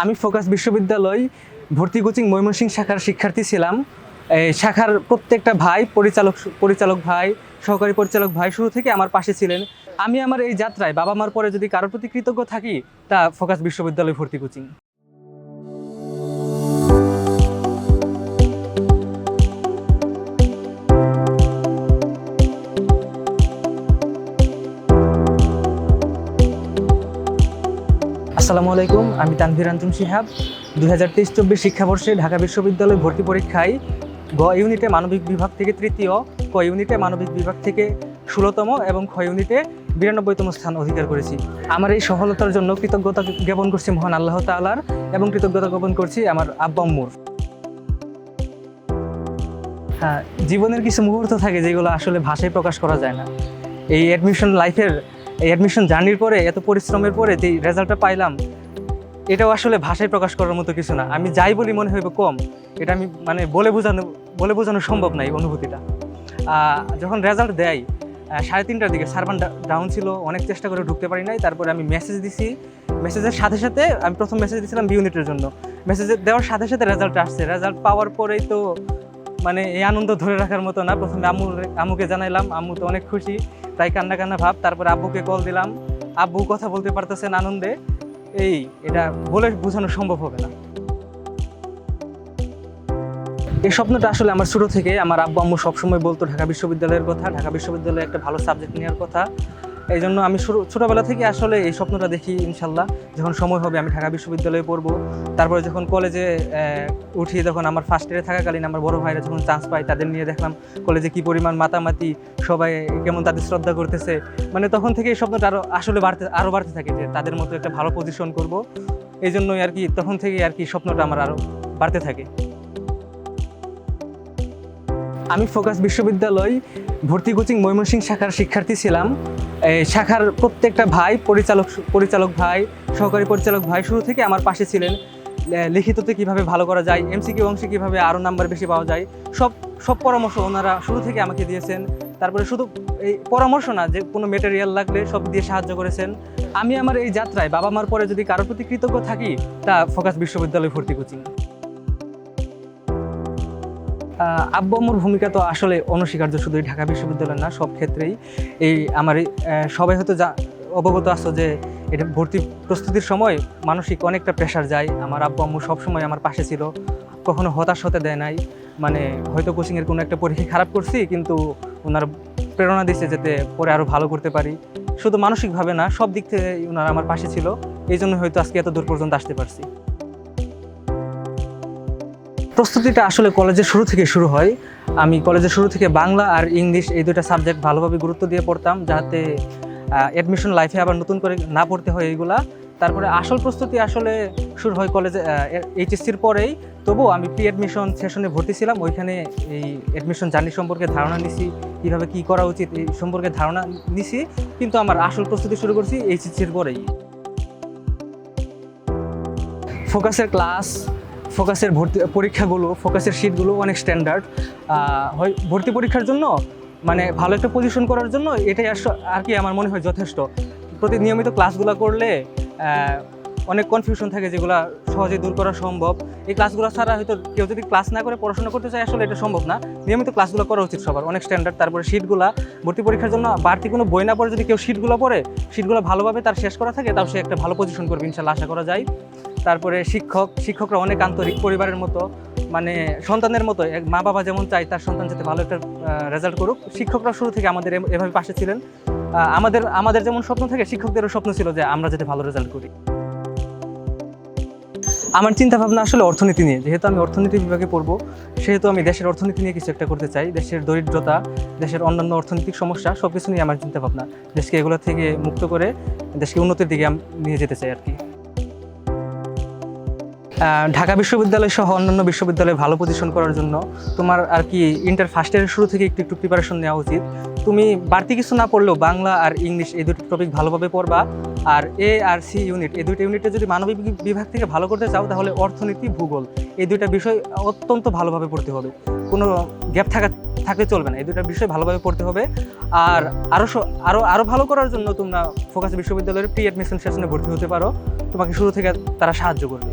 আমি ফোকাস বিশ্ববিদ্যালয় ভর্তি কোচিং ময়মনসিং শাখার শিক্ষার্থী ছিলাম। শাখার প্রত্যেকটা ভাই, পরিচালক পরিচালক ভাই, সহকারী পরিচালক ভাই শুরু থেকে আমার পাশে ছিলেন। আমি আমার এই যাত্রায় বাবা মার পরে যদি কারোর প্রতি কৃতজ্ঞ থাকি, তা ফোকাস বিশ্ববিদ্যালয় ভর্তি কোচিং। আসসালামু আলাইকুম, আমি তানভীর আন্তম শিহাব। দুই হাজার তেইশ চব্বিশ শিক্ষাবর্ষে ঢাকা বিশ্ববিদ্যালয় ভর্তি পরীক্ষায় গ ইউনিটে মানবিক বিভাগ থেকে তৃতীয়, ক ইউনিটে মানবিক বিভাগ থেকে ষোলোতম এবং খ ইউনিটে বিরানব্বইতম স্থান অধিকার করেছি। আমার এই সফলতার জন্য কৃতজ্ঞতা জ্ঞাপন করছি মহান আল্লাহ তাআলার এবং কৃতজ্ঞতা জ্ঞাপন করছি আমার আব্বা আম্মুর। হ্যাঁ জীবনের কিছু মুহূর্ত থাকে যেগুলো আসলে ভাষায় প্রকাশ করা যায় না। এই অ্যাডমিশন লাইফের এই অ্যাডমিশন জার্নির পরে, এত পরিশ্রমের পরে যে রেজাল্টটা পাইলাম, এটাও আসলে ভাষায় প্রকাশ করার মতো কিছু না। আমি যাই বলি মনে হইবে কম, এটা আমি মানে বলে বোঝানো বলে বোঝানো সম্ভব না এই অনুভূতিটা। যখন রেজাল্ট দেয় সাড়ে তিনটার দিকে সার্ভার ডাউন ছিল, অনেক চেষ্টা করে ঢুকতে পারি নাই, তারপরে আমি মেসেজ দিছি। মেসেজের সাথে সাথে আমি প্রথম মেসেজ দিয়েছিলাম বি ইউনিটের জন্য। মেসেজ দেওয়ার সাথে সাথে রেজাল্ট আসছে। রেজাল্ট পাওয়ার পরেই তো মানে এই আনন্দ ধরে রাখার মতো না। প্রথমে আম্মু আম্মুকে জানাইলাম, আম্মু তো অনেক খুশি। তাই কান্না কান্না ভাব, তারপরে আব্বুকে কল দিলাম। আব্বু কথা বলতে পারতেছেন আনন্দে। এই, এটা বলে বোঝানো সম্ভব হবে না। এই স্বপ্নটা আসলে আমার ছোটো থেকে, আমার আব্বু আম্মু সবসময় বলতো, ঢাকা বিশ্ববিদ্যালয়ের কথা। ঢাকা বিশ্ববিদ্যালয়ে একটা ভালো সাবজেক্ট নেওয়ার কথা। এই জন্য আমি শুরু ছোটোবেলা থেকে আসলে এই স্বপ্নটা দেখি, ইনশাল্লাহ। যখন সময় হবে, আমি ঢাকা বিশ্ববিদ্যালয়ে পড়ব। তারপরে যখন কলেজে উঠি তখন আমার ফার্স্ট ইয়ারে থাকাকালীন আমার বড় ভাইরা যখন চান্স পায়, তাদের নিয়ে দেখলাম কলেজে কি পরিমাণ মাতামাতি, সবাই কেমন তাদের শ্রদ্ধা করতেছে। মানে তখন থেকে এই স্বপ্নটা আরও আসলে বাড়তে আরও বাড়তে থাকে যে তাদের মতো একটা ভালো পজিশন করব। এই জন্যই আর কি, তখন থেকে আর কি স্বপ্নটা আমার আরও বাড়তে থাকে। আমি ফোকাস বিশ্ববিদ্যালয় ভর্তি কোচিং ময়মনসিংহ শাখার শিক্ষার্থী ছিলাম। শাখার প্রত্যেকটা ভাই পরিচালক পরিচালক ভাই, সহকারী পরিচালক ভাই শুরু থেকে আমার পাশে ছিলেন। লিখিততে কীভাবে ভালো করা যায়, এমসিকিউ অংশে কীভাবে আরও নাম্বার বেশি পাওয়া যায়, সব সব পরামর্শ ওনারা শুরু থেকে আমাকে দিয়েছেন। তারপরে শুধু এই পরামর্শ না, যে কোনো মেটেরিয়াল লাগলে সব দিয়ে সাহায্য করেছেন। আমি আমার এই যাত্রায় বাবা মার পরে যদি কারোর প্রতি কৃতজ্ঞ থাকি, তা ফোকাস বিশ্ববিদ্যালয় ভর্তি কোচিং। আব্বু আম্মুর ভূমিকা তো আসলে অনস্বীকার্য শুধু ঢাকা বিশ্ববিদ্যালয় না, সব ক্ষেত্রেই। এই আমার সবাই হয়তো যা অবগত আছো যে এটা ভর্তি প্রস্তুতির সময় মানসিক অনেকটা প্রেশার যায়। আমার আব্বু আম্মু সবসময় আমার পাশে ছিল। কখনো হতাশ হতে দেয় নাই। মানে হয়তো কোচিংয়ের কোনো একটা পরীক্ষা খারাপ করছি, কিন্তু ওনার প্রেরণা দিচ্ছে যাতে পরে আরও ভালো করতে পারি। শুধু মানসিকভাবে না, সব দিক থেকে ওনারা আমার পাশে ছিল। এই জন্য হয়তো আজকে এত দূর পর্যন্ত আসতে পারছি। প্রস্তুতিটা আসলে কলেজের শুরু থেকে শুরু হয়। আমি কলেজের শুরু থেকে বাংলা আর ইংলিশ এই দুটা সাবজেক্ট ভালোভাবে গুরুত্ব দিয়ে পড়তাম, যাতে অ্যাডমিশন লাইফে আবার নতুন করে না পড়তে হয় এইগুলা। তারপরে আসল প্রস্তুতি আসলে শুরু হয় কলেজে এইচএসসির পরেই। তবুও আমি প্রি অ্যাডমিশন সেশনে ভর্তি ছিলাম, ওইখানে এই অ্যাডমিশন জার্নি সম্পর্কে ধারণা নিছি, কীভাবে কী করা উচিত এই সম্পর্কে ধারণা নিছি। কিন্তু আমার আসল প্রস্তুতি শুরু করছি এইচএসসির পরেই। ফোকাসের ক্লাস ফোকাসের ভর্তি পরীক্ষাগুলো, ফোকাসের শিটগুলো অনেক স্ট্যান্ডার্ড হয় ভর্তি পরীক্ষার জন্য মানে ভালো একটা পজিশন করার জন্য এটাই আর কি আমার মনে হয় যথেষ্ট। প্রতি নিয়মিত ক্লাসগুলো করলে অনেক কনফিউশন থাকে যেগুলো সহজে দূর করা সম্ভব। এই ক্লাসগুলো ছাড়া হয়তো কেউ যদি ক্লাস না করে পড়াশোনা করতে চায়, আসলে এটা সম্ভব না। নিয়মিত ক্লাসগুলো করা উচিত সবার, অনেক স্ট্যান্ডার্ড তারপরে শিটগুলো, ভর্তি পরীক্ষার জন্য বাড়তি কোনো বই না পড়ে যদি কেউ শিটগুলো পড়ে, শিটগুলো ভালোভাবে তার শেষ করা থাকে, তাও সে একটা ভালো পজিশন করবে, ইনশাল্লাহ আশা করা যায়। তারপরে শিক্ষক, শিক্ষকরা অনেক আন্তরিক পরিবারের মতো মানে সন্তানের মতো মা বাবা যেমন চায় তার সন্তান যাতে ভালো একটা রেজাল্ট করুক। শিক্ষকরা শুরু থেকে আমাদের এভাবে পাশে ছিলেন। আমাদের আমাদের যেমন স্বপ্ন থাকে, শিক্ষকদেরও স্বপ্ন ছিল যে আমরা যাতে ভালো রেজাল্ট করি। আমার চিন্তা ভাবনা আসলে অর্থনীতি নিয়ে। যেহেতু আমি অর্থনীতি বিভাগে পড়ব, সেহেতু আমি দেশের অর্থনীতি নিয়ে কিছু একটা করতে চাই। দেশের দরিদ্রতা, দেশের অন্যান্য অর্থনৈতিক সমস্যা সব কিছু নিয়ে আমার চিন্তা ভাবনা দেশকে এগুলো থেকে মুক্ত করে, দেশকে উন্নতির দিকে নিয়ে যেতে চাই আর কি। ঢাকা বিশ্ববিদ্যালয় সহ অন্যান্য বিশ্ববিদ্যালয়ে ভালো পজিশন করার জন্য তোমার আর কি ইন্টার ফার্স্ট ইয়ারের শুরু থেকে একটু একটু প্রিপারেশন নেওয়া উচিত। তুমি বাড়তি কিছু না পড়লেও বাংলা আর ইংলিশ এই দুটো টপিক ভালোভাবে পড়বা। আর এ আর সি ইউনিট এই দুইটা ইউনিটে যদি মানবিক বিভাগ থেকে ভালো করতে চাও, তাহলে অর্থনীতি, ভূগোল, এই দুইটা বিষয় অত্যন্ত ভালোভাবে পড়তে হবে। কোনো গ্যাপ থাকা, থাকলে চলবে না, এই দুটো বিষয় ভালোভাবে পড়তে হবে। আর আরও আরও আরও ভালো করার জন্য তোমরা ফোকাস বিশ্ববিদ্যালয়ের প্রি অ্যাডমিশন সেশনে ভর্তি হতে পারো। তোমাকে শুরু থেকে তারা সাহায্য করবে।